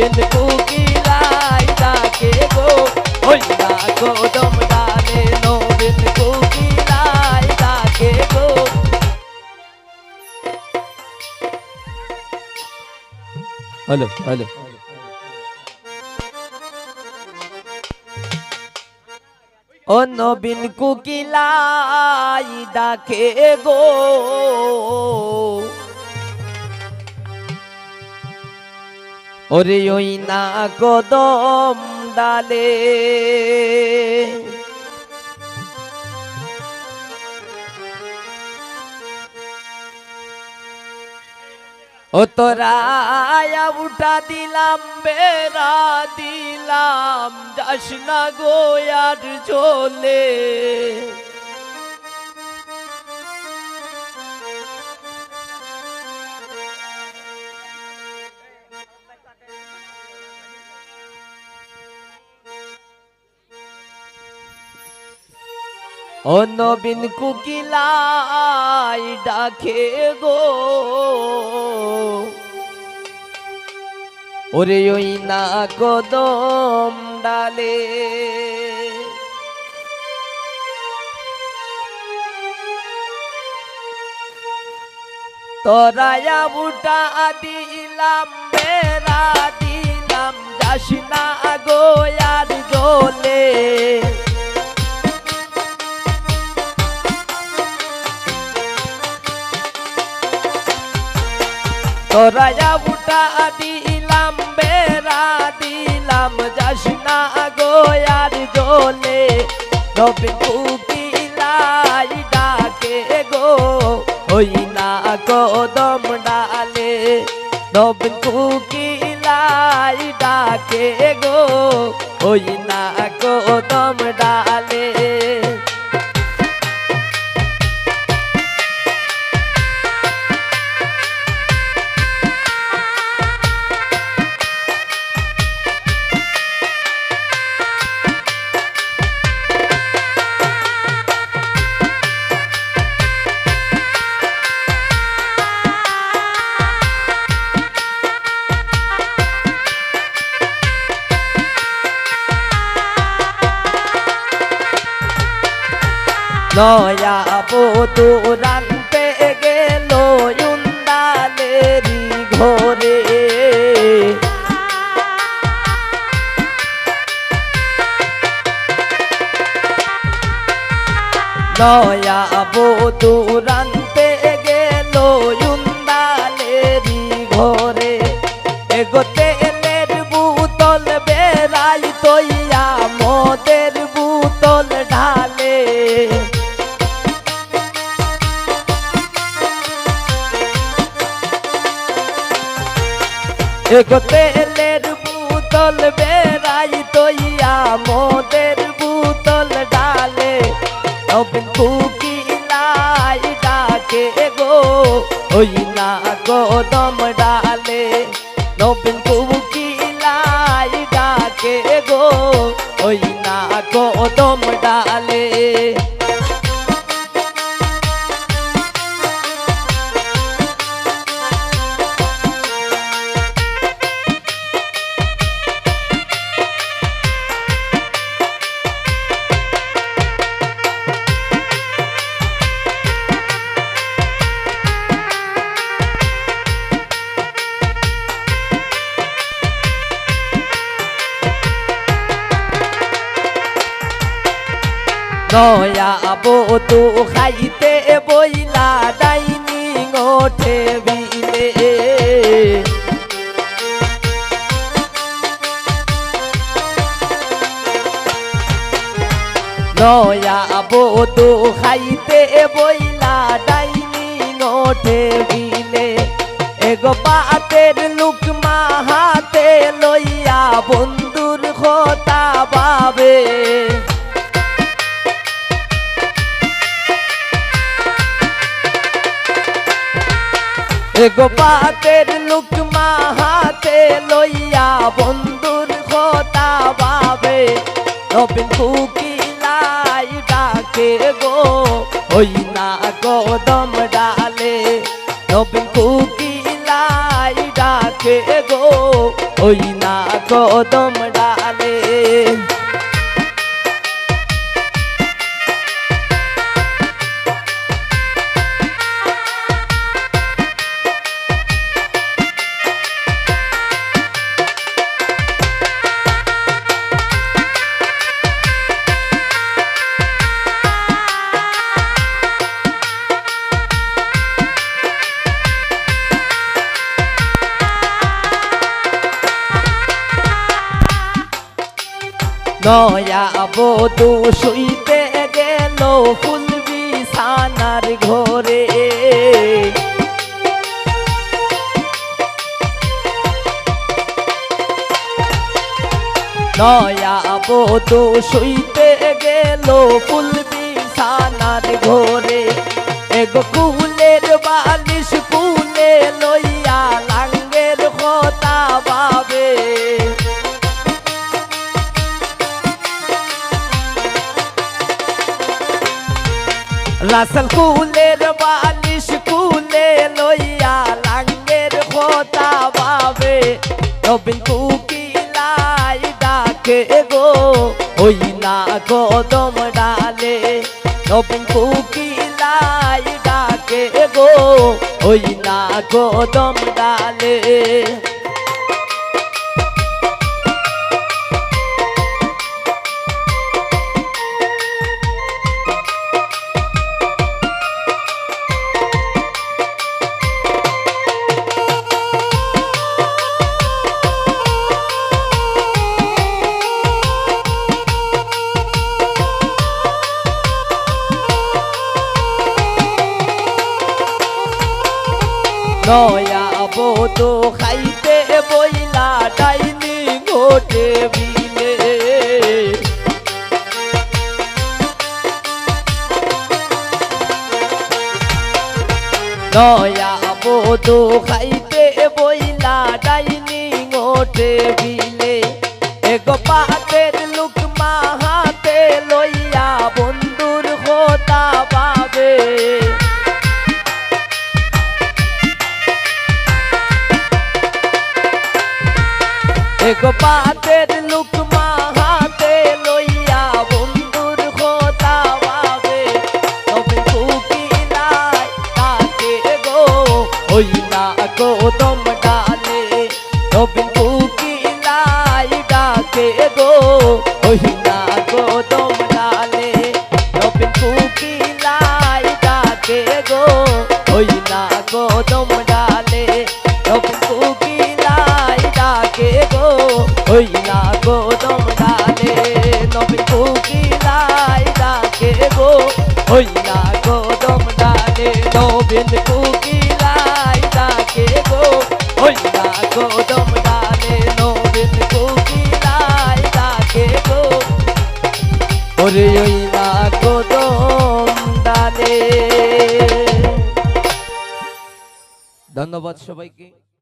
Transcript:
নবীন কুকিলাই ডাকে গো। ওই। না কদম ডালে নবীন কুকিলাই ডাকে গো। Hello hello. ও নবীন কুকিলাই ডাকে গো। ওরে ওই না কদম ডালে। ও তোরা উঠা দিলাম, বেড়া দিলাম, যাস না গো আর চলে। ও নবীন কুকিলাই ডাকে গো। ওরে ওই না কদম ডালে। তোরায়া বুটা দিলাম, বেড়া দিলাম, যাস না গো আর জলে। তোরায়া বুটা দিলাম বেড়া দিলাম যাস না গো আর জলে নবীন কুকিলাই ডাকে গো ওই না কদম ডালে নবীন কুকিলাই ডাকে গো ওই না কদম ডালে নয়া বধু রাখতে গেল ইন্দালেরি ঘরে। নয়া বধু এগোতে এলের বুতল বেড়াই তৈয়া মদের বুতল ডালে। নবীন কুকিলাই ডাকে গো, ওই না কদম ডালে। নবীন কুকিলাই ডাকে গো, ওই না কদম ডালে। নয়া বধু খাইতে বইলা ডাইনিং ওঠে বিলে। নয়া বধু খাইতে বইলা ডাইনিং ওঠে বিলে। এগো পাতের লুকমা হাতে লইয়া বন্ধুর এগো পাতের লুকমা হাতে লইয়া বন্ধুর খোতা বাবে নবীন কুকিলাই ডাকে গো, ওই না কদম ডালে। নবীন কুকিলাই ডাকে গো, ওই না কদম ডালে। নয়া বধু শুইতে গেল ফুল বিছানার ঘরে। নয়া বধু শুইতে গেল ফুল বিছানার ঘরে। এগো কুলের বালিশ কুলে লইয়া লাঙ্গের কথা ভাবে। রাসেল কুলের বালিশ কুলে লইয়া লাঙ্গের খোতা ভাবে নবীন কুকিলাই ডাকে গো ওই না কদম ডালে। নবীন কুকিলাই ডাকে গো ওই না কদম ডালে। নয়া বোতো খাইতে বইলা ডাইনি ঘটে বিলে নয়া বোতো খাইতে বইলা ডাইনি ঘটে বিলে এগো এগো পাতের লুকমা হাতে লইয়া বন্ধুর কথা ভাবে তবে কুকিলাই তাকে গো ওই না কদম ডালে তবে কুকিলাই ডাকে গো ওই না কদম ডালে তবে কুকিলাই ডাকে গো ওই না কদম ডালে তবে গো ওই না কদম ডালে নবীন কুকিলাই ডাকে গো। ওই না কদম ডালে নবীন কুকিলাই ডাকে গো। ওই না কদম ডালে নবীন কুকিলাই ডাকে গো। ওরে ওই না কদম ডালে ধন্যবাদ সবাইকে।